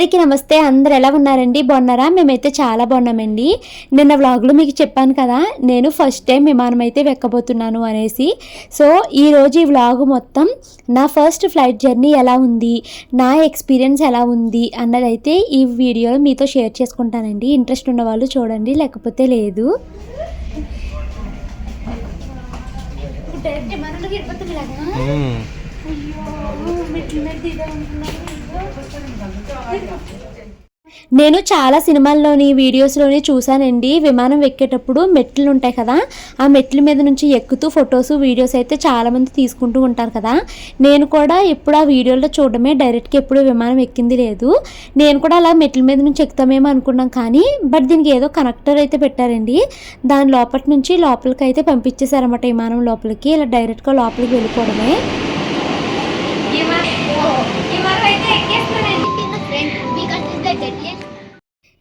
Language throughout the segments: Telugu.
అందరికీ నమస్తే. అందరు ఎలా ఉన్నారండి? బాగున్నారా? మేమైతే చాలా బాగున్నామండి. నిన్న వ్లాగ్లో మీకు చెప్పాను కదా నేను ఫస్ట్ టైం విమానం అయితే వెక్కబోతున్నాను అనేసి. సో ఈరోజు ఈ వ్లాగ్ మొత్తం నా ఫస్ట్ ఫ్లైట్ జర్నీ ఎలా ఉంది నా ఎక్స్పీరియన్స్ ఎలా ఉంది అన్నదైతే ఈ వీడియోలో మీతో షేర్ చేసుకుంటానండి. ఇంట్రెస్ట్ ఉన్న వాళ్ళు చూడండి లేకపోతే లేదు. డైరెక్ట్ నేను చాలా సినిమాల్లోని వీడియోస్లోని చూశానండి. విమానం ఎక్కేటప్పుడు మెట్లు ఉంటాయి కదా ఆ మెట్ల మీద నుంచి ఎక్కుతూ ఫొటోస్ వీడియోస్ అయితే చాలామంది తీసుకుంటూ ఉంటారు కదా. నేను కూడా ఎప్పుడు ఆ వీడియోలో చూడడమే డైరెక్ట్గా ఎప్పుడు విమానం ఎక్కింది లేదు. నేను కూడా అలా మెట్ల మీద నుంచి ఎక్కుతామేమో అనుకున్నాం కానీ బట్ దీనికి ఏదో కనెక్టర్ అయితే పెట్టారండి. దాని లోపటి నుంచి లోపలికి అయితే పంపించేశారన్నమాట విమానం లోపలికి ఇలా డైరెక్ట్గా లోపలికి వెళ్ళిపోవడమే.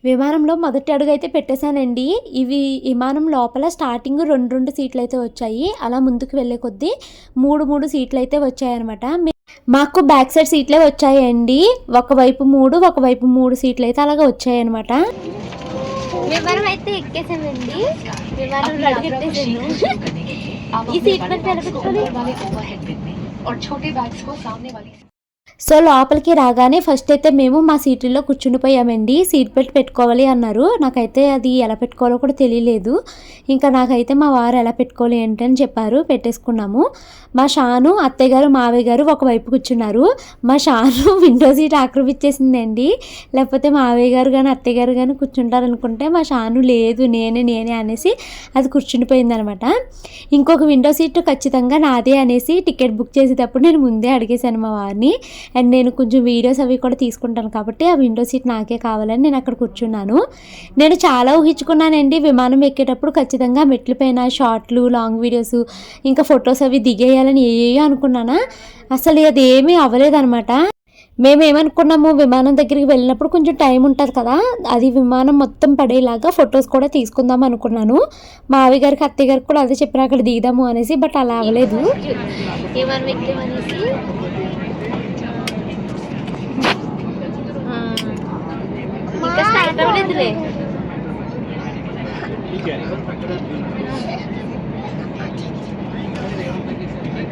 విమానంలో మొదటి అడుగు అయితే పెట్టేశానండి ఇవి విమానం లోపల స్టార్టింగ్ రెండు రెండు సీట్లు అయితే వచ్చాయి అలా ముందుకు వెళ్ళే కొద్దీ మూడు మూడు సీట్లు అయితే వచ్చాయన్నమాట మే- మాకు బ్యాక్ సైడ్ సీట్లే వచ్చాయండి ఒకవైపు మూడు ఒకవైపు మూడు సీట్లు అయితే అలాగా వచ్చాయన్నమాట విమానం అయితే ఎక్కేసామండి విమానం ఈ సీట్ బెల్ట్ ఎలా పెట్టుకోవాలి वाले ओवरहेड बिन में और छोटे बैग्स को सामने वाली సో లోపలికి రాగానే ఫస్ట్ అయితే మేము మా సీట్లో కూర్చుండిపోయామండి. సీట్ బెల్ట్ పెట్టుకోవాలి అన్నారు. నాకైతే అది ఎలా పెట్టుకోవాలో కూడా తెలియలేదు. ఇంకా నాకైతే మా వారు ఎలా పెట్టుకోవాలి ఏంటి అని చెప్పారు. పెట్టేసుకున్నాము. మా షాను అత్తయ్య గారు మావయ్య గారు ఒకవైపు కూర్చున్నారు. మా షాను విండో సీట్ ఆక్రమించేసిందండి. లేకపోతే మావయ్య గారు కానీ అత్తయ్య గారు కానీ కూర్చుంటారు అనుకుంటే మా షాను లేదు నేనే నేనే అనేసి అది కూర్చుండిపోయిందనమాట. ఇంకొక విండో సీట్ ఖచ్చితంగా నాదే అనేసి టికెట్ బుక్ చేసేటప్పుడు నేను ముందే అడిగేశాను మా వారిని. అండ్ నేను కొంచెం వీడియోస్ అవి కూడా తీసుకుంటాను కాబట్టి ఆ విండో సీట్ నాకే కావాలని నేను అక్కడ కూర్చున్నాను. నేను చాలా ఊహించుకున్నానండి విమానం ఎక్కేటప్పుడు ఖచ్చితంగా మెట్ల పైన షార్ట్లు లాంగ్ వీడియోస్ ఇంకా ఫొటోస్ అవి దిగేయాలని ఏయో అనుకున్నానా? అసలు అది ఏమీ అవ్వలేదన్నమాట. మేము ఏమనుకున్నాము విమానం దగ్గరికి వెళ్ళినప్పుడు కొంచెం టైం ఉంటుంది కదా అది విమానం మొత్తం పడేలాగా ఫొటోస్ కూడా తీసుకుందాం అనుకున్నాను. మా గారికి అత్తయ్య గారికి కూడా అదే చెప్పిన అక్కడ దిగుదాము అనేసి బట్ అలా అవ్వలేదు విమానం ఎక్కామనేసి ఇంకా స్టార్ట్ అవ్వలేదులే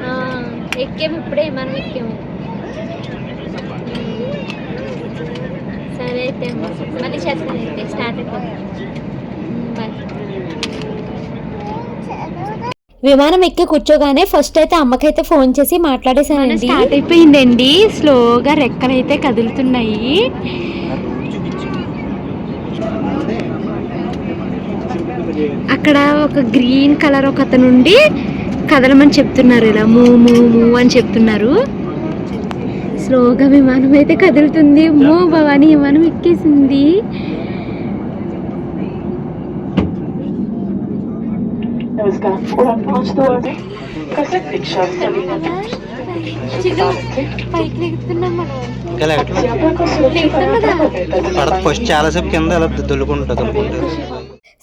ఆ, ఎక్కాము ఇప్పుడే మనం ఎక్కాము. సరే అయితే మళ్ళీ చేస్తాను అయితే స్టార్ట్ బాయ్. విమానం ఎక్కి కూర్చోగానే ఫస్ట్ అయితే అమ్మకైతే ఫోన్ చేసి మాట్లాడేసానండి స్టార్ట్ అయిపోయిందండి. స్లోగా రెక్కలు అయితే కదులుతున్నాయి. అక్కడ ఒక గ్రీన్ కలర్ ఒక అతను ఉండి కదలమని చెప్తున్నారు ఇలా మూ మూ మూ అని చెప్తున్నారు స్లోగా విమానం అయితే కదులుతుంది మూ భవానీ విమానం ఎక్కేసింది नमस्कार उड़ान पाँच दो आगे कसक दीक्षा सभी పైకి లెగుతున్నాం మనం ఇంకా లేకట్లేదు यात्रा को सुरक्षित పడత ఫస్ట్ చాలాసేపు కింద అలా దొల్లుకుంటుంది అనుకుంటారు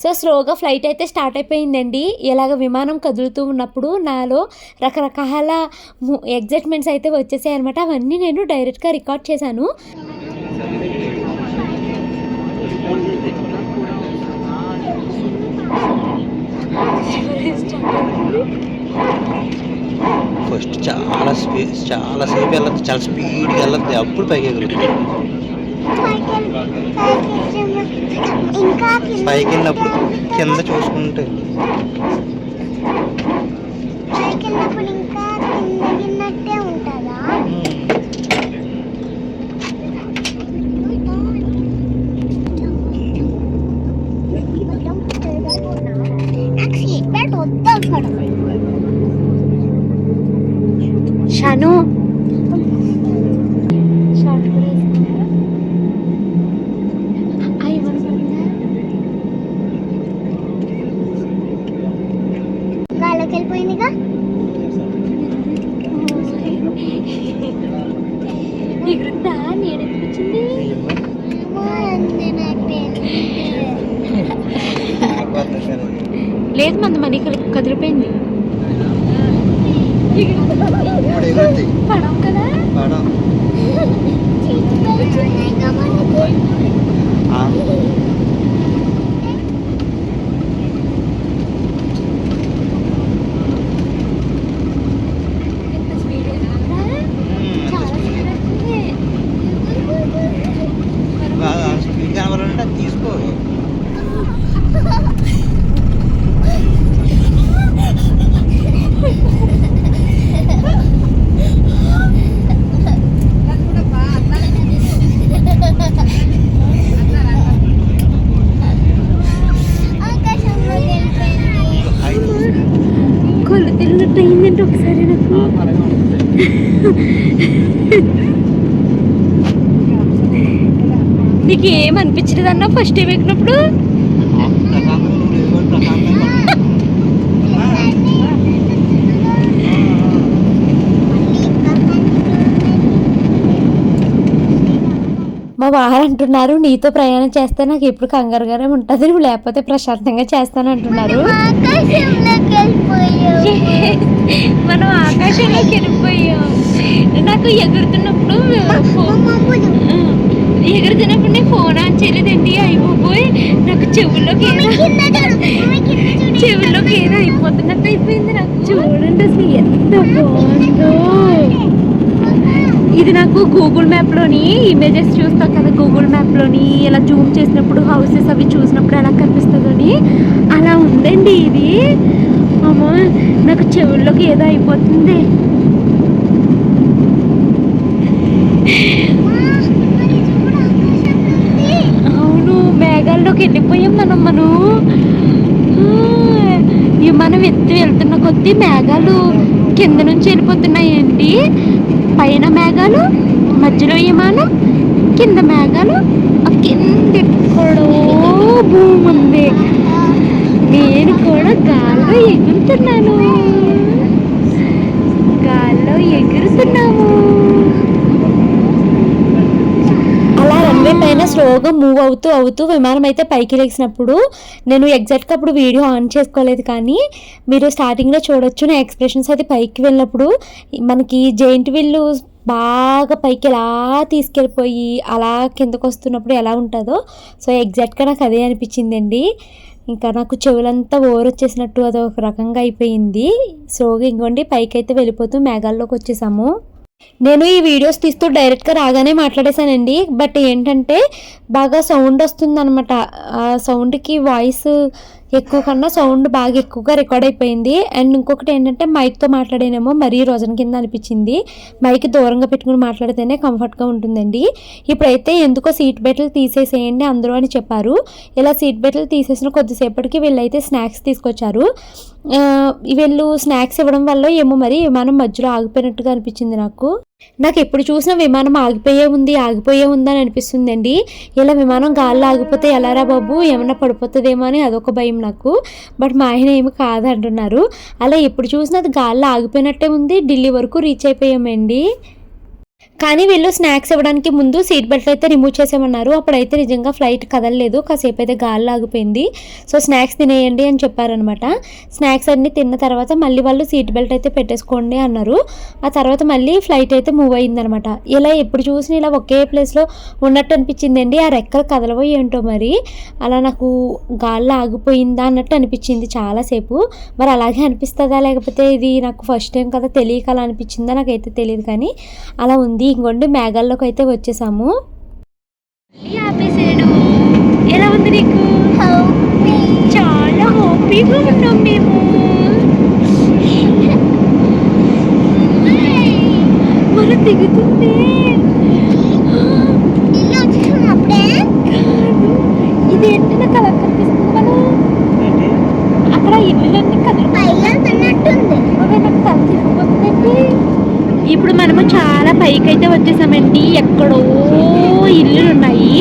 సో స్లోగా ఫ్లైట్ అయితే స్టార్ట్ అయిపోయిందండి. ఇలాగ విమానం కదులుతూ ఉన్నప్పుడు నాలో రకరకాల ఎగ్జైట్మెంట్స్ అయితే వచ్చేసాయి అనమాట అవన్నీ నేను డైరెక్ట్గా రికార్డ్ చేశాను. ఫస్ట్ చాలా స్పీ చాలా సేపు వెళ్ళదు చాలా స్పీడ్గా వెళ్ళద్ది అప్పుడు పైకి ఎగురుతుంది. పైకి వెళ్ళినప్పుడు కింద చూసుకుంటే పైకెళ్ళినప్పుడు ఇంకా కిందగిన్నట్టే ఉంటుందా నాకు సీట్ బెల్ట్ వద్దు అసలు షాను గాలోకి వెళ్ళిపోయిందిగా ఎగురుద్దా నేనెప్పుడు వచ్చింది ఏమో అంతే నాకు తెలియదు. నాకు అర్థం కాలేదు. లేదు మంది మనీ కదిలిపోయింది ఇప్పుడు ఎగురుద్ది. పడవ కదా పడం. సీట్ బెల్ట్స్ ఉన్నాయిగా మనకి. ఆ, ఎంత స్పీడ్ వెళ్తుందా? ఉమ్, చాలా స్పీడ్ వెళ్తుంది బాగా స్పీడ్ కనబడాలంటే అది తీసుకో ఆకాశంలోకి వెళ్ళిపోయింది. ఐదు కొలు తిరిగినట్టు అయిందంటే ఒకసారి నాకు నీకు ఏం అనిపించలేదు అన్న ఫస్ట్ టైం ఎక్కినప్పుడు. మా వారు అంటున్నారు నీతో ప్రయాణం చేస్తే నాకు ఎప్పుడు కంగారుగానే ఉంటుంది నువ్వు లేకపోతే ప్రశాంతంగా చేస్తాను అంటున్నారు. మనం ఆకాశంలోకి వెళ్ళిపోయాం నాకు ఎగురుతున్నప్పుడు. ఎగురుతున్నప్పుడు నేను ఫోన్ ఆన్ చేయలేదండి. అయిపోయి నాకు చెవుల్లోకి. చెవుల్లోకి ఏదో అయిపోతున్నట్టు అయిపోయింది నాకు. చూడండి అసలు ఎంత బాగుందో. ఇది నాకు గూగుల్ మ్యాప్లోని ఇమేజెస్ చూస్తాం కదా గూగుల్ మ్యాప్లోని ఇలా జూమ్ చేసినప్పుడు హౌసెస్ అవి చూసినప్పుడు ఎలా కనిపిస్తుందని అలా ఉందండి ఇది. అమ్మో నాకు చెవుల్లోకి ఏదో అయిపోతుంది మరి చూడు ఆకాశంలో ఉంది. అవును మేఘాల్లోకి వెళ్ళిపోయాం మనం మనం మనం ఎత్తు వెళ్తున్న కొద్దీ మేఘాలు కింద నుంచి వెళ్ళిపోతున్నాయండి. పైన మేఘాలు మధ్యలో విమానం కింద మేఘాలు. ఆ కింద ఎక్కడో భూమి ఉంది. నేను కూడా గాల్లో ఎగురుతున్నాను. గాల్లో ఎగురుతున్నాము. అలా పైన స్లోగా మూవ్ అవుతూ అవుతూ విమానం అయితే పైకి లేచినప్పుడు నేను ఎగ్జాక్ట్గా అప్పుడు వీడియో ఆన్ చేసుకోలేదు కానీ మీరు స్టార్టింగ్లో చూడొచ్చు. నా ఎక్స్ప్రెషన్స్ అయితే పైకి వెళ్ళినప్పుడు మనకి జైంట్ విల్లు బాగా పైకి ఎలా తీసుకెళ్ళిపోయి అలా కిందకు వస్తున్నప్పుడు ఎలా ఉంటుందో. సో ఎగ్జాక్ట్గా నాకు అదే అనిపించిందండి. ఇంకా నాకు చెవులంతా ఓవర్ అది ఒక రకంగా అయిపోయింది. సో ఇంకోండి పైకి అయితే వెళ్ళిపోతూ మేఘాల్లోకి వచ్చేసాము. నేను ఈ వీడియోస్ తీస్తూ డైరెక్ట్గా రాగానే మాట్లాడేశానండి. బట్ ఏంటంటే బాగా సౌండ్ వస్తుంది అనమాట ఆ సౌండ్కి వాయిస్ ఎక్కువ కన్నా సౌండ్ బాగా ఎక్కువగా రికార్డ్ అయిపోయింది. అండ్ ఇంకొకటి ఏంటంటే మైక్తో మాట్లాడేనేమో మరీ రోజున కింద అనిపించింది. మైక్ దూరంగా పెట్టుకుని మాట్లాడితేనే కంఫర్ట్గా ఉంటుందండి. ఇప్పుడైతే ఎందుకో సీట్ బెల్ట్లు తీసేసేయండి అందరూ అని చెప్పారు. ఇలా సీట్ బెల్ట్లు తీసేసిన కొద్దిసేపటికి వీళ్ళైతే స్నాక్స్ తీసుకొచ్చారు. వీళ్ళు స్నాక్స్ ఇవ్వడం వల్ల ఏమో మరి విమానం మధ్యలో ఆగిపోయినట్టుగా అనిపించింది నాకు. నాకు ఎప్పుడు చూసినా విమానం ఆగిపోయే ఉంది ఆగిపోయే ఉంది అని అనిపిస్తుందండి. ఇలా విమానం గాల్లో ఆగిపోతే ఎలారా బాబు? ఏమన్నా పడిపోతుందేమో అని అదొక భయం నాకు. బట్ మా ఆయన ఏమి కాదంటున్నారు. అలా ఎప్పుడు చూసినా అది గాల్లో ఆగిపోయినట్టే ఉంది ఢిల్లీ వరకు రీచ్ అయిపోయామండి. కానీ వీళ్ళు స్నాక్స్ ఇవ్వడానికి ముందు సీట్ బెల్ట్ అయితే రిమూవ్ చేసేమన్నారు అప్పుడైతే నిజంగా ఫ్లైట్ కదలలేదు. కాసేపు అయితే గాలి ఆగిపోయింది సో స్నాక్స్ తినేయండి అని చెప్పారనమాట స్నాక్స్ అన్ని తిన్న తర్వాత మళ్ళీ వాళ్ళు సీట్ బెల్ట్ అయితే పెట్టేసుకోండి అన్నారు. ఆ తర్వాత మళ్ళీ ఫ్లైట్ అయితే మూవ్ అయిందనమాట ఇలా ఎప్పుడు చూసినా ఇలా ఒకే ప్లేస్లో ఉన్నట్టు అనిపించిందండి. ఆ రెక్కలు కదలవో ఏంటో మరి. అలా నాకు గాల్లో ఆగిపోయిందా అన్నట్టు అనిపించింది చాలాసేపు. మరి అలాగే అనిపిస్తుందా? లేకపోతే ఇది నాకు ఫస్ట్ టైం కదా తెలియక అలా అనిపించిందా? నాకైతే తెలియదు కానీ అలా ఉంది. ఇంకొండి మేఘాల్లోకి అయితే వచ్చేసాము ఎలా ఉంది నీకు? చాలా హ్యాపీగా ఉన్నాం మేము. మనం దిగుతుంది ఇల్లు వచ్చేసాం అప్పుడే కాదు ఇదేంటి నాకు అలా కనిపిస్తుంది మనం అక్కడ ఇల్లులన్నీ కదులు పైకి వెళ్తున్నట్టుంది అవి నాకు తల తిరిగిపోతుందండి ఇప్పుడు మనము చాలా పైకి అయితే వచ్చేసామండి. ఎక్కడో ఇల్లులు ఉన్నాయి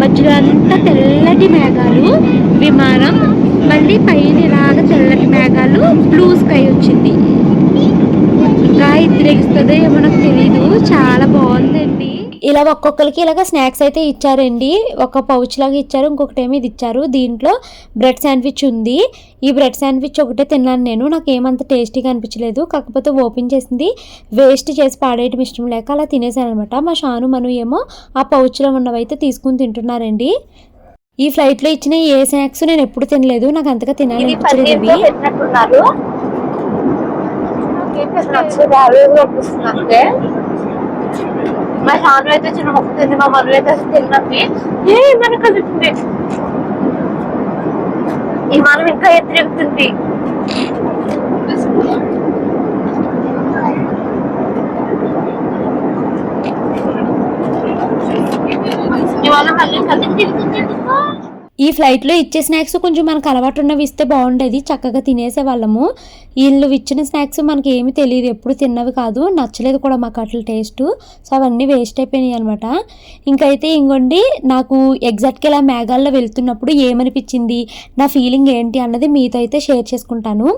మధ్యలో అంతా తెల్లటి మేఘాలు. విమానం మళ్ళీ పైన ఇలాగ తెల్లటి మేఘాలు. బ్లూ స్కై వచ్చింది. ఇంకా ఇద్దరు వెలిగిస్తుందో ఏమో నాకు తెలియదు చాలా బాగుందండి. ఇలా ఒక్కొక్కరికి ఇలాగ స్నాక్స్ అయితే ఇచ్చారండి. ఒక పౌచ్ లాగా ఇచ్చారు ఇంకొకటి ఏమి ఇది ఇచ్చారు. దీంట్లో బ్రెడ్ శాండ్విచ్ ఉంది. ఈ బ్రెడ్ శాండ్విచ్ ఒకటే తిన్నాను నేను. నాకు ఏమంత టేస్టీగా అనిపించలేదు. కాకపోతే ఓపెన్ చేసింది. వేస్ట్ చేసి పాడేయటం ఇష్టం లేక అలా తినేసాను అనమాట మా షాను మను ఏమో ఆ పౌచ్లో ఉన్నవైతే తీసుకుని తింటున్నారండి. ఈ ఫ్లైట్లో ఇచ్చిన ఏ స్నాక్స్ నేను ఎప్పుడు తినలేదు. నాకు అంతగా తినాలి అనిపించలేదు పన్నీర్తో ఇవి పెట్టినట్టున్నారు నచ్చదు యావరేజ్గా అనిపిస్తుంది అంతే మా షాను అయితే చిన్న మొక్క మా మమ్మీ అయితే అసలు తిన్నది ఏ మన కలుగుతుంది ఈ మనం ఇంకా ఎత్తిరెగుతుంది ఇవాళ మళ్ళీ కదులు తిరుగుతుంది ఎందుకు? ఈ ఫ్లైట్లో ఇచ్చే స్నాక్స్ కొంచెం మనకు అలవాటు ఉన్నవి ఇస్తే బాగుండేది. చక్కగా తినేసే వాళ్ళము. వీళ్ళు ఇచ్చిన స్నాక్స్ మనకి ఏమి తెలియదు. ఎప్పుడు తిన్నవి కాదు. నచ్చలేదు కూడా మాకు అట్ల టేస్ట్ సో అవన్నీ వేస్ట్ అయిపోయినాయి అనమాట ఇంకైతే ఇంకోండి నాకు ఎగ్జాక్ట్గా ఇలా మేఘాల్లో వెళ్తున్నప్పుడు ఏమనిపించింది? నా ఫీలింగ్ ఏంటి అన్నది మీతో అయితే షేర్ చేసుకుంటాను.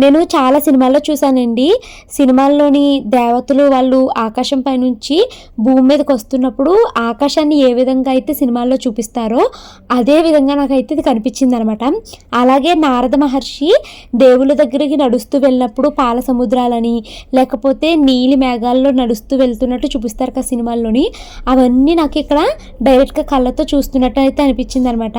నేను చాలా సినిమాల్లో చూశానండి. సినిమాల్లోని దేవతలు వాళ్ళు ఆకాశం పైనుంచి భూమి మీదకి వస్తున్నప్పుడు ఆకాశాన్ని ఏ విధంగా అయితే సినిమాల్లో చూపిస్తారో అదే విధంగా నాకైతే ఇది కనిపించింది అనమాట అలాగే నారద మహర్షి దేవుళ్ళ దగ్గరికి నడుస్తూ వెళ్ళినప్పుడు పాల సముద్రాలని లేకపోతే నీలి మేఘాల్లో నడుస్తూ వెళ్తున్నట్టు చూపిస్తారు కదా సినిమాల్లోని. అవన్నీ నాకు ఇక్కడ డైరెక్ట్గా కళ్ళతో చూస్తున్నట్టు అయితే అనిపించింది అనమాట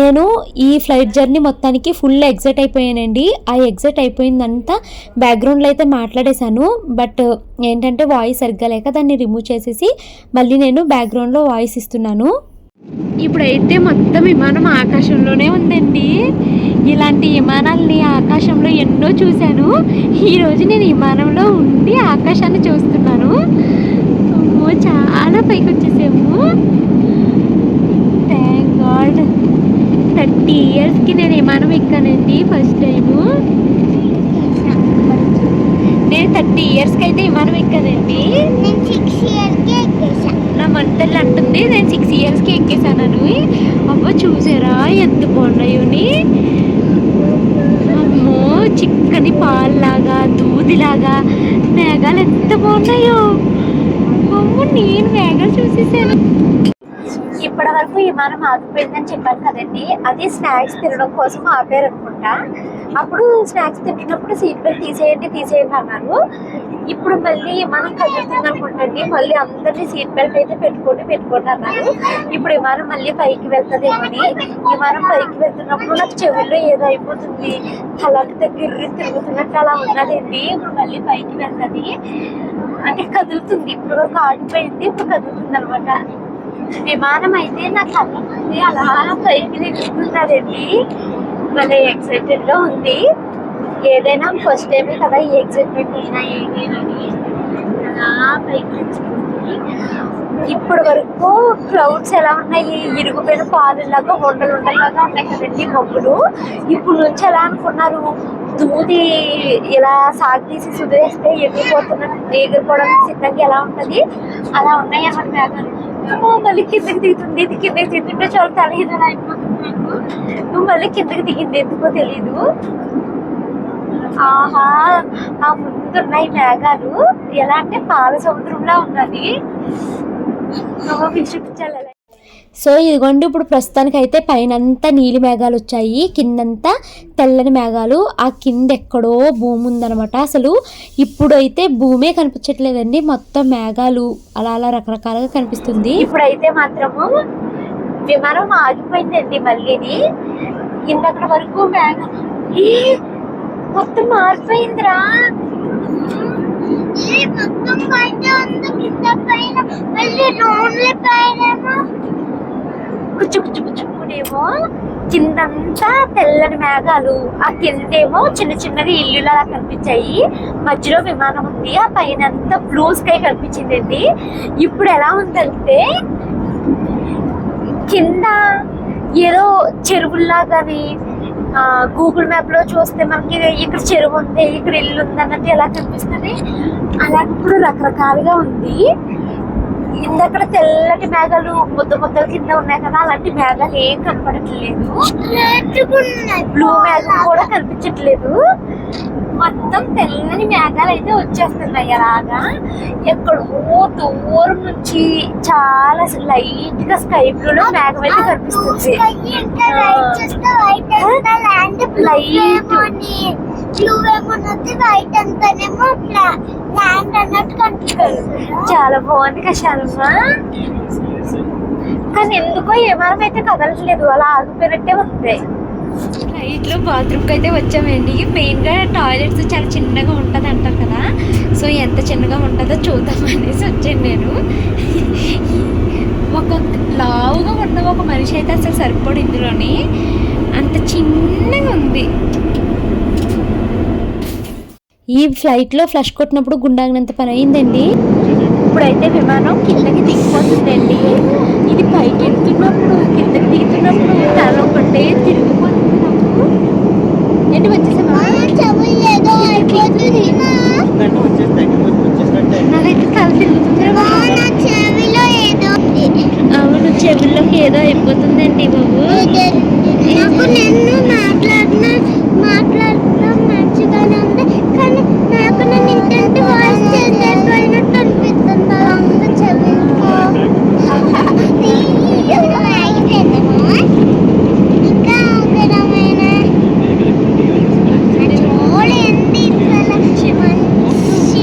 నేను ఈ ఫ్లైట్ జర్నీ మొత్తానికి ఫుల్ ఎగ్జైట్ అయిపోయానండి. ఆ ఎగ్జైట్ అయిపోయిందంతా బ్యాక్గ్రౌండ్లో అయితే మాట్లాడేశాను. బట్ ఏంటంటే వాయిస్ సరిగ్గా లేక దాన్ని రిమూవ్ చేసేసి మళ్ళీ నేను బ్యాక్గ్రౌండ్లో వాయిస్ ఇస్తున్నాను. ఇప్పుడైతే మొత్తం విమానం ఆకాశంలోనే ఉందండి. ఇలాంటి విమానాల్ని ఆకాశంలో ఎన్నో చూశాను. ఈరోజు నేను విమానంలో ఉండి ఆకాశాన్ని చూస్తున్నాను. చాలా పైకి వచ్చేసాము. థ్యాంక్ గాడ్ థర్టీ ఇయర్స్కి నేను విమానం ఎక్కానండి ఫస్ట్ టైము. నేను థర్టీ ఇయర్స్కి అయితే విమానం ఎక్కానండి. నేను సిక్స్ ఇయర్కే నా మంటలు అంటుంది. నేను సిక్స్ ఇయర్స్కి ఎక్కేసాను అవ్వ చూసారా? ఎంత బాగున్నాయోని అమ్మో చిక్కని పాల్లాగా దూదిలాగా మేఘాలు ఎంత బాగున్నాయో. అమ్మో నేను మేఘాలు చూసేసాను ఇప్పటి వరకు విమానం ఆగిపోయిందని చెప్పాను కదండి. అది స్నాక్స్ తినడం కోసం ఆపారు అనుకుంటా అప్పుడు స్నాక్స్ తింటున్నప్పుడు సీట్ బెల్ట్ తీసేయండి తీసేయండి అన్నారు. ఇప్పుడు మళ్ళీ విమానం కదులుతుంది అనుకుంటండి మళ్ళీ అందరినీ సీట్ బెల్ట్ అయితే పెట్టుకోండి పెట్టుకోండి అన్నారు. ఇప్పుడు విమానం మళ్ళీ పైకి వెళ్తుందేమని విమానం పైకి వెళ్తున్నప్పుడు నాకు చెవుల్లో ఏదో అయిపోతుంది తలకి దగ్గర తిరుగుతున్నట్టు అలా ఉన్నదండి. ఇప్పుడు మళ్ళీ పైకి వెళ్తుంది. అంటే కదులుతుంది ఇప్పుడు వరకు ఇప్పుడు కదులుతుంది అనమాట విమానం అయితే నా కళ్ళ ముందే అలా పైకి తిరుగుతున్నారండి భలే ఎక్సైటెడ్గా ఉంది. ఏదైనా ఫస్ట్ టైమే కదా ఈ ఎక్సైట్మెంట్ అయినా ఏదైనాని అలా పైకి ఇప్పటి వరకు క్లౌడ్స్ ఎలా ఉన్నాయి? ఇరుగుపోయిన పాలులాగా ఉండలు ఉండలాగా ఉన్నాయి కదండి మబ్బులు. ఇప్పుడు నుంచి ఎలా అనుకున్నారు? దూది ఇలా సాగదీసి సుదిరేస్తే ఎగిరిపోతున్నట్టు ఎగిరిపోవడానికి సిద్ధంగా ఎలా ఉంటుంది? అలా ఉన్నాయి అన్నమాట మేఘాలు మళ్ళీ కిందకి దిగుతుంది. ఇది కిందకి దిగుతుంటే చాలా తల అయిపోతుంది నువ్వు మళ్ళీ కిందకి దిగింది ఎందుకో తెలీదు. ఆహా ఆ ముందున్నాయి మేఘాలు. ఎలా అంటే పాల సముద్రంలా ఉన్నది. చూపించాలి సో ఇదిగోండి ఇప్పుడు ప్రస్తుతానికి అయితే పైన అంతా నీలి మేఘాలు వచ్చాయి. కిందంతా తెల్లని మేఘాలు. ఆ కింద ఎక్కడో భూమి ఉందన్నమాట. అసలు ఇప్పుడైతే భూమే కనిపించట్లేదండి. మొత్తం మేఘాలు అలా అలా రకరకాలుగా కనిపిస్తుంది. ఇప్పుడైతే మాత్రము విమానం ఆగిపోయిందండి మళ్ళీని ఇందక్కడ వరకు మొత్తం మారిపోయిందిరా. మొత్తం పైన ఉంది కింద పైన. మళ్ళీ రోడ్ల పైన కుచ్చు కుచ్చు కుచ్చుకునేమో. కిందంతా తెల్లని మేఘాలు. ఆ కిందేమో చిన్న చిన్నవి ఇల్లులు అలా కనిపించాయి. మధ్యలో విమానం ఉంది. ఆ పైన అంతా బ్లూ స్కై కనిపించిందండి. ఇప్పుడు ఎలా ఉందంటే కింద ఏదో చెరువుల్లాగాని గూగుల్ మ్యాప్లో చూస్తే మనకి ఇక్కడ చెరువు ఉంది ఇక్కడ ఇల్లు ఉంది అన్నట్టు ఎలా కనిపిస్తుంది? అలా కూడా రకరకాలుగా ఉంది. ఇందక్కడ తెల్లటి మేఘాలు ముద్ద ముద్దల కింద ఉన్నాయి కదా అలాంటి మేఘాలు ఏం కనపడట్లేదు. బ్లూ మేఘం కూడా కనిపించట్లేదు. మొత్తం తెల్లని మేఘాలు అయితే వచ్చేస్తున్నాయి అలాగా. ఎక్కడో దూరం నుంచి చాలా లైట్గా స్కై బ్లూ లో మేఘం అయితే కనిపిస్తుంది. ఇంకా బ్లూ వైట్ అంతానేమో ల్యాండ్ అన్నట్టు కనిపిస్తుంది. చాలా బాగుంది కషాలమ్మ కానీ ఎందుకో ఏమానం అయితే కదలట్లేదు అలా ఆగిపోయినట్టే ఉంది. నైట్లో బాత్రూమ్కి అయితే వచ్చామండి. మెయిన్గా టాయిలెట్స్ చాలా చిన్నగా ఉంటుంది అంటారు కదా. సో ఎంత చిన్నగా ఉంటుందో చూద్దాం అనేసి వచ్చాను నేను. ఒక లావుగా ఉన్న ఒక మనిషి అయితే అసలు సరిపడు ఇందులోని. అంత చిన్నగా ఉంది. ఈ ఫ్లైట్లో ఫ్లష్ కొట్టినప్పుడు గుండాగినంత పని అయిందండి. ఇప్పుడైతే విమానం కిందకి దిగిపోతుందండి. ఇది పైకి వెళ్తున్నప్పుడు కిందకి దిగుతున్నప్పుడు తల ఒకటే తిరిగిపోతుంది నాకు ఏంటి వచ్చేసామా నాకైతే తల తిరుగుతుంది. అవును చెవుల్లోకి ఏదో అయిపోతుందండి బాబు. నాకు నిన్ను మాట్లాడిన మాట్లాడడం మంచిగానే ఉంది కానీ నాకు నేను ఇంటంటి వాయిస్ చేంజ్ అయిపోయినట్టు అనిపిస్తుంది అలా ఉంది చెవిలో అయిపోయిందమ్మా ఇంకా అవసరమైన చూడండి అసలు మంచి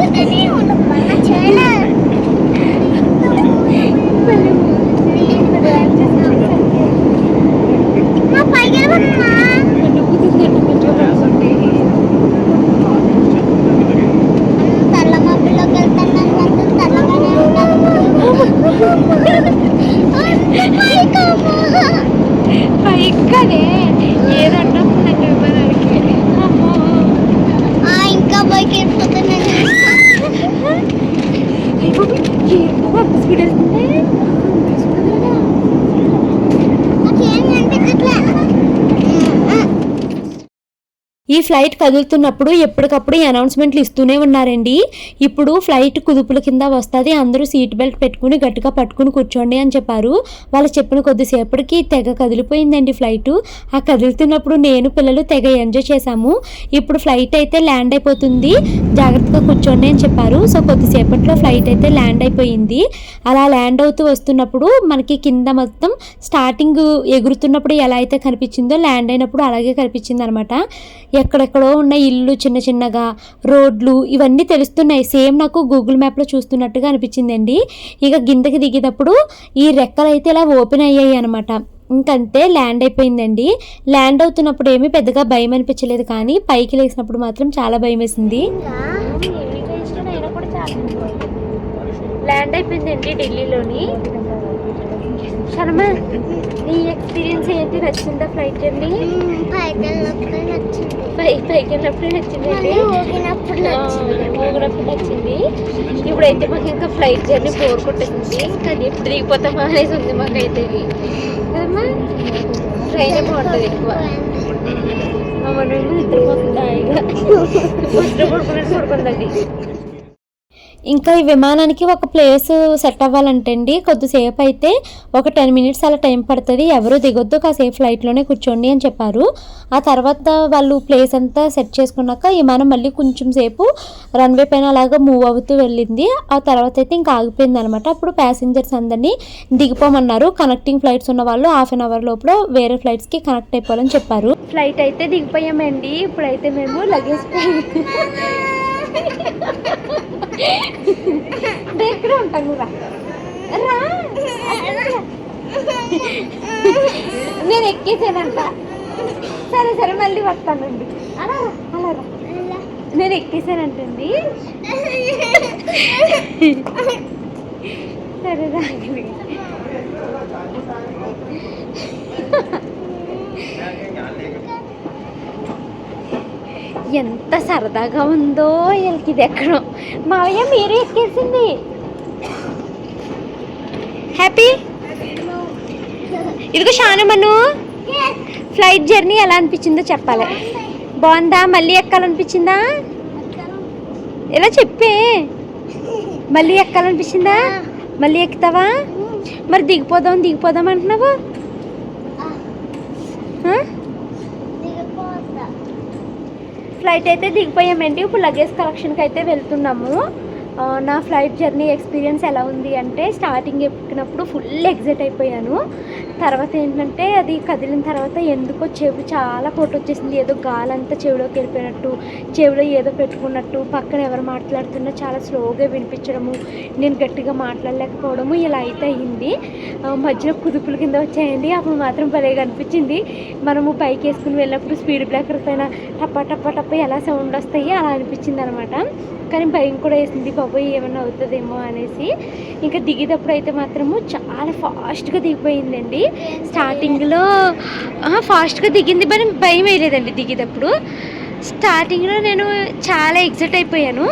మళ్ళీ ఇంకా ఊగుతూనే ఉండు, ఊగుతూనే ఉండు. స్పీడ్ బ్లాక్ లేనట్టుంది ఊగుతూనే ఉండు, మన చాలా. మా పైకి వెళ్ళమ్మా. తెల్ల మబ్బులోకి వెళ్తున్నాను మొత్తం తెల్లగానే ఉన్నాను పైకనే ఏదంటే విమానానికి అమ్మో ఆ, ఇంకా పైకి వెళ్ళిపోతున్నాను స్పీడ్ వెళ్తుంది నాకేం కనిపించట్లే ఈ ఫ్లైట్ కదులుతున్నప్పుడు ఎప్పటికప్పుడు అనౌన్స్మెంట్లు ఇస్తూనే ఉన్నారండి. ఇప్పుడు ఫ్లైట్ కుదుపుల కింద వస్తుంది అందరూ సీట్ బెల్ట్ పెట్టుకుని గట్టిగా పట్టుకుని కూర్చోండి అని చెప్పారు. వాళ్ళు చెప్పిన కొద్దిసేపటికి తెగ కదిలిపోయిందండి ఫ్లైట్. ఆ కదులుతున్నప్పుడు నేను పిల్లలు తెగ ఎంజాయ్ చేశాము. ఇప్పుడు ఫ్లైట్ అయితే ల్యాండ్ అయిపోతుంది. జాగ్రత్తగా కూర్చోండి అని చెప్పారు. సో కొద్దిసేపట్లో ఫ్లైట్ అయితే ల్యాండ్ అయిపోయింది. అలా ల్యాండ్ అవుతూ వస్తున్నప్పుడు మనకి కింద మొత్తం స్టార్టింగ్ ఎగురుతున్నప్పుడు ఎలా అయితే కనిపించిందో ల్యాండ్ అయినప్పుడు అలాగే కనిపించింది అనమాట ఎక్కడెక్కడో ఉన్న ఇల్లు చిన్న చిన్నగా రోడ్లు ఇవన్నీ తెలుస్తున్నాయి. సేమ్ నాకు గూగుల్ మ్యాప్లో చూస్తున్నట్టుగా అనిపించిందండి. ఇక గిందకి దిగేటప్పుడు ఈ రెక్కలు అయితే ఇలా ఓపెన్ అయ్యాయి అనమాట ఇంకంతే ల్యాండ్ అయిపోయిందండి. ల్యాండ్ అవుతున్నప్పుడు ఏమీ పెద్దగా భయం అనిపించలేదు కానీ పైకి లేచినప్పుడు మాత్రం చాలా భయం వేసింది. ల్యాండ్ అయిపోయిందండి ఢిల్లీలోని. శర్మ నీ ఎక్స్పీరియన్స్ ఏంటి? నచ్చిందా ఫ్లైట్ జర్నీ పైకి వెళ్ళినప్పుడు నచ్చింది. పై పైకి వెళ్ళినప్పుడు నచ్చిందండి మళ్ళీ ఊగినప్పుడు నచ్చింది. ఊగినప్పుడు నచ్చింది. ఇప్పుడైతే మాకు ఇంకా ఫ్లైట్ జర్నీ బోర్ కొట్టేసింది. కానీ ఎప్పుడు దిగిపోతామా అనేసి ఉంది మాకైతే. కదమ్మా? ట్రైన్ బాగుంటుంది ఎక్కువ. అమ్మనేమో నిద్రపోతుందా ఇక? బస్సులో పడుకున్నట్టు పడుకుందండి. ఇంకా ఈ విమానానికి ఒక ప్లేస్ సెట్ అవ్వాలంటే అండి కొద్దిసేపు అయితే ఒక టెన్ మినిట్స్ అలా టైం పడుతుంది. ఎవరు దిగొద్దు కాసేపు ఫ్లైట్లోనే కూర్చోండి అని చెప్పారు. ఆ తర్వాత వాళ్ళు ప్లేస్ అంతా సెట్ చేసుకున్నాక విమానం మళ్ళీ కొంచెం సేపు రన్వే పైన అలాగా మూవ్ అవుతూ వెళ్ళింది. ఆ తర్వాత అయితే ఇంకా ఆగిపోయింది అనమాట అప్పుడు ప్యాసింజర్స్ అందరినీ దిగిపోమన్నారు. కనెక్టింగ్ ఫ్లైట్స్ ఉన్న వాళ్ళు హాఫ్ అన్ అవర్ లోపల వేరే ఫ్లైట్స్కి కనెక్ట్ అయిపోవాలని చెప్పారు. ఫ్లైట్ అయితే దిగిపోయామండి. ఇప్పుడైతే మేము లగేజ్ ఎక్కడ ఉంటాను రా. రా. నేను ఎక్కేసానంట. సరే సరే మళ్ళీ వస్తానండి. అలా అలా రా. నేను ఎక్కేసానంటండి. సరదాగా ఎంత సరదాగా ఉందో వీళ్ళకి ఇది ఎక్కడం మావయ్య మీరు ఎక్కేసింది. హ్యాపీ ఇదిగో శానమను ఫ్లైట్ జర్నీ ఎలా అనిపించిందో చెప్పాలి. బాగుందా? మళ్ళీ ఎక్కాలనిపించిందా? ఇలా చెప్పే. మళ్ళీ ఎక్కాలనిపించిందా? మళ్ళీ ఎక్కుతావా? మరి దిగిపోదాం దిగిపోదాం అంటున్నావు ఆ? దిగిపోతా ఫ్లైట్ అయితే దిగిపోయామండి. ఇప్పుడు లగేజ్ కలెక్షన్కి అయితే వెళ్తున్నాము. నా ఫ్లైట్ జర్నీ ఎక్స్పీరియన్స్ ఎలా ఉంది అంటే స్టార్టింగ్ ఎక్కినప్పుడు ఫుల్ ఎగ్జైట్ అయిపోయాను. తర్వాత ఏంటంటే అది కదిలిన తర్వాత ఎందుకో చెవి చాలా పొట్టు వచ్చేసింది ఏదో గాలంతా చెవిలోకి వెళ్ళిపోయినట్టు చెవిలో ఏదో పెట్టుకున్నట్టు పక్కన ఎవరు మాట్లాడుతున్నా చాలా స్లోగా వినిపించడము నేను గట్టిగా మాట్లాడలేకపోవడము ఇలా అయితే అయింది. మధ్యలో కుదుపుల కింద వచ్చాయండి. అప్పుడు మాత్రం భలేగా అనిపించింది మనము పైకి వేసుకుని వెళ్ళినప్పుడు స్పీడ్ బ్రేకర్ పైన టప్ప టప్ప టప్ప ఎలా సౌండ్ వస్తాయి అలా అనిపించింది అనమాట కానీ భయం కూడా వేసింది. బాబోయ్ ఏమైనా అవుతుందేమో అనేసి. ఇంకా దిగేటప్పుడు అయితే మాత్రము చాలా ఫాస్ట్గా దిగిపోయిందండి. స్టార్టింగ్లో ఫాస్ట్గా దిగింది మరి భయం వేయలేదండి దిగేటప్పుడు. స్టార్టింగ్లో నేను చాలా ఎగ్జైట్ అయిపోయాను.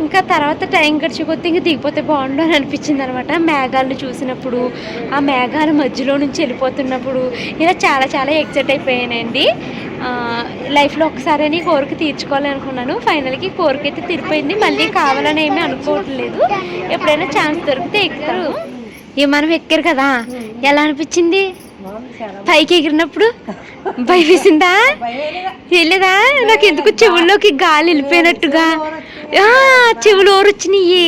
ఇంకా తర్వాత టైం గడిచి కొద్దీ ఇంకా దిగిపోతే బాగుండు అని అనిపించింది అనమాట మేఘాలను చూసినప్పుడు ఆ మేఘాల మధ్యలో నుంచి వెళ్ళిపోతున్నప్పుడు ఇలా చాలా చాలా ఎగ్జైట్ అయిపోయానండి. లైఫ్లో ఒకసారి కోరిక తీర్చుకోవాలి అనుకున్నాను. ఫైనల్కి కోరిక అయితే తీరిపోయింది. మళ్ళీ కావాలని ఏమీ అనుకోవట్లేదు. ఎప్పుడైనా ఛాన్స్ దొరికితే ఎక్కుతారు. విమానం ఎక్కారు కదా. ఎలా అనిపించింది? పైకి ఎగిరినప్పుడు? భయం వేసిందా? వెళ్ళేదా నాకు ఎందుకు చెవుల్లోకి గాలి వెళ్ళిపోయినట్టుగా? చెవులు ఓరొచ్చినాయి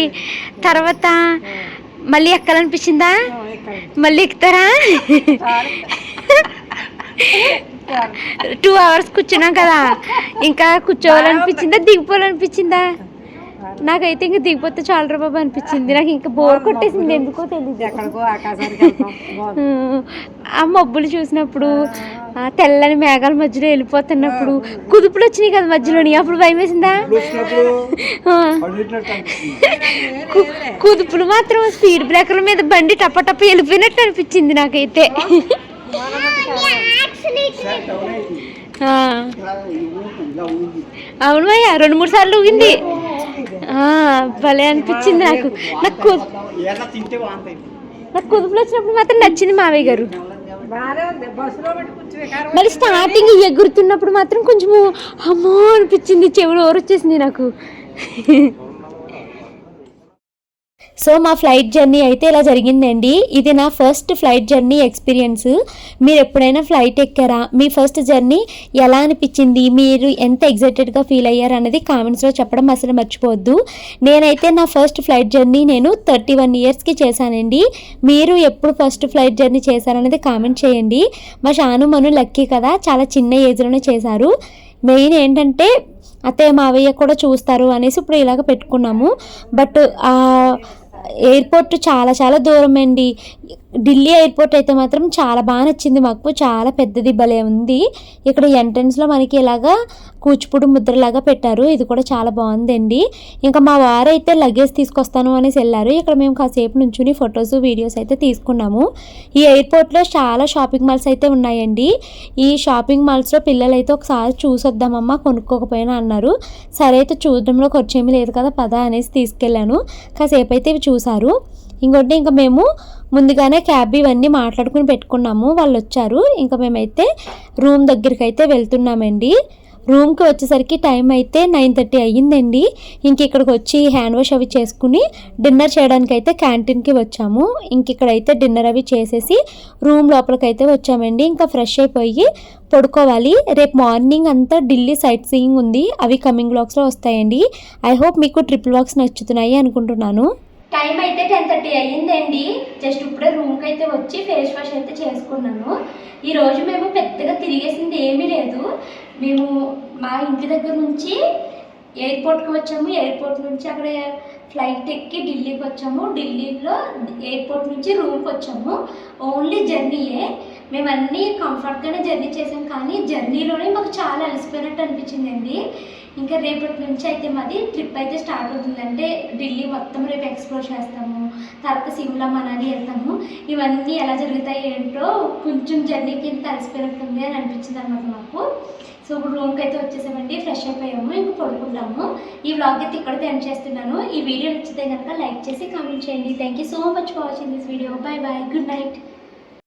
తర్వాత మళ్ళీ ఎక్కాలనిపించిందా? మళ్ళీ ఎక్కుతారా? టూ అవర్స్ కూర్చున్నాం కదా. ఇంకా కూర్చోవాలనిపించిందా? దిగిపోవాలనిపించిందా? నాకైతే ఇంకా దిగిపోతే చాలా బాబు అనిపించింది. నాకు ఇంకా బోర్ కొట్టేసింది. ఎందుకో తెలియదు. ఆ మబ్బులు చూసినప్పుడు ఆ తెల్లని మేఘాల మధ్యలో వెళ్ళిపోతున్నప్పుడు కుదుపులు వచ్చినాయి కదా మధ్యలోని. అప్పుడు భయం వేసిందా? కుదుపులు మాత్రం స్పీడ్ బ్రేకర్ల మీద బండి టప్ప టప్ప వెళ్ళిపోయినట్టు అనిపించింది నాకైతే. ఆ. అవును అయ్యా రెండు మూడు సార్లు ఊగింది. భలే అనిపించింది నాకు. నాకు నాకు కుదుపులు వచ్చినప్పుడు మాత్రం నచ్చింది మావయ్య గారు. మళ్ళీ స్టార్టింగ్ ఎగురుతున్నప్పుడు మాత్రం కొంచెము అమ్మో అనిపించింది. చెవులు ఓరొచ్చేసింది నాకు. సో మా ఫ్లైట్ జర్నీ అయితే ఇలా జరిగిందండి. ఇది నా ఫస్ట్ ఫ్లైట్ జర్నీ ఎక్స్పీరియన్స్ మీరు ఎప్పుడైనా ఫ్లైట్ ఎక్కారా? మీ ఫస్ట్ జర్నీ ఎలా అనిపించింది? మీరు ఎంత ఎగ్జైటెడ్గా ఫీల్ అయ్యారు అనేది కామెంట్స్లో చెప్పడం అసలు మర్చిపోవద్దు. నేనైతే నా ఫస్ట్ ఫ్లైట్ జర్నీ నేను థర్టీ వన్ ఇయర్స్కి చేశానండి. మీరు ఎప్పుడు ఫస్ట్ ఫ్లైట్ జర్నీ చేశారనేది కామెంట్ చేయండి. మా షాను మను లక్కీ కదా చాలా చిన్న ఏజ్లోనే చేశారు. మెయిన్ ఏంటంటే అత్తయ్య మావయ్య కూడా చూస్తారు అనేసి ఇప్పుడు ఇలాగ పెట్టుకున్నాము. బట్ ఎయిర్పోర్ట్ చాలా చాలా దూరం అండి. ఢిల్లీ ఎయిర్పోర్ట్ అయితే మాత్రం చాలా బాగా నచ్చింది మాకు. చాలా పెద్దది భలే ఉంది. ఇక్కడ ఎంట్రన్స్లో మనకి ఇలాగా కూచిపూడి ముద్రలాగా పెట్టారు. ఇది కూడా చాలా బాగుందండి. ఇంకా మా వారు అయితే లగేజ్ తీసుకొస్తాను అనేసి వెళ్ళారు. ఇక్కడ మేము కాసేపు నుంచుని ఫొటోస్ వీడియోస్ అయితే తీసుకున్నాము. ఈ ఎయిర్పోర్ట్లో చాలా షాపింగ్ మాల్స్ అయితే ఉన్నాయండి. ఈ షాపింగ్ మాల్స్లో పిల్లలు అయితే ఒకసారి చూసొద్దామమ్మా కొనుక్కోకపోయినా అన్నారు. సరే అయితే చూడడంలో ఖర్చు ఏమీ లేదు కదా పదా అనేసి తీసుకెళ్ళాను. కాసేపు అయితే ఇవి చూసారు ఇంకోటి ఇంకా మేము ముందుగానే క్యాబ్ ఇవన్నీ మాట్లాడుకుని పెట్టుకున్నాము. వాళ్ళు వచ్చారు ఇంకా మేమైతే రూమ్ దగ్గరికి అయితే వెళ్తున్నామండి. రూమ్కి వచ్చేసరికి టైం అయితే నైన్ థర్టీ అయ్యిందండి. ఇంక ఇక్కడికి వచ్చి హ్యాండ్ వాష్ అవి చేసుకుని డిన్నర్ చేయడానికి అయితే క్యాంటీన్కి వచ్చాము. ఇంక ఇక్కడైతే డిన్నర్ అవి చేసేసి రూమ్ లోపలికి అయితే వచ్చామండి. ఇంకా ఫ్రెష్ అయిపోయి పడుకోవాలి. రేపు మార్నింగ్ అంతా ఢిల్లీ సైట్ సీయింగ్ ఉంది. అవి కమింగ్ బ్లాగ్స్లో వస్తాయండి. ఐ హోప్ మీకు ట్రిపుల్ బ్లాగ్స్ నచ్చుతున్నాయి అనుకుంటున్నాను. టైం అయితే టెన్ థర్టీ అయ్యిందండి. జస్ట్ ఇప్పుడే రూమ్కి అయితే వచ్చి ఫేస్ వాష్ అయితే చేసుకున్నాను. ఈరోజు మేము పెద్దగా తిరిగేసింది ఏమీ లేదు. మేము మా ఇంటి దగ్గర నుంచి ఎయిర్పోర్ట్కి వచ్చాము. ఎయిర్పోర్ట్ నుంచి అక్కడ ఫ్లైట్ ఎక్కి ఢిల్లీకి వచ్చాము. ఢిల్లీలో ఎయిర్పోర్ట్ నుంచి రూమ్కి వచ్చాము. ఓన్లీ జర్నీయే మేము అన్నీ కంఫర్ట్గానే జర్నీ చేసాం. కానీ జర్నీలోనే మాకు చాలా అలసిపోయినట్టు అనిపించిందండి. ఇంకా రేపటి నుంచి అయితే మాది ట్రిప్ అయితే స్టార్ట్ అవుతుంది. అంటే ఢిల్లీ మొత్తం రేపు ఎక్స్ప్లోర్ చేస్తాము. తర్వాత సిమ్లా మనాలి వెళ్తాము. ఇవన్నీ ఎలా జరుగుతాయి ఏంటో కొంచెం జర్నీకి కింద అలసిపోయినట్టుంది అని అనిపించింది అనమాట మాకు. సో ఇప్పుడు రూమ్కి అయితే వచ్చేసామండి. ఫ్రెష్ అయిపోయాము. ఇంక పడుకుంటాము ఈ వ్లాగ్ అయితే ఇక్కడితో ఎండ్ చేస్తున్నాను. ఈ వీడియో నచ్చితే కనుక లైక్ చేసి కామెంట్ చేయండి. Thank you so much for watching this video bye bye good night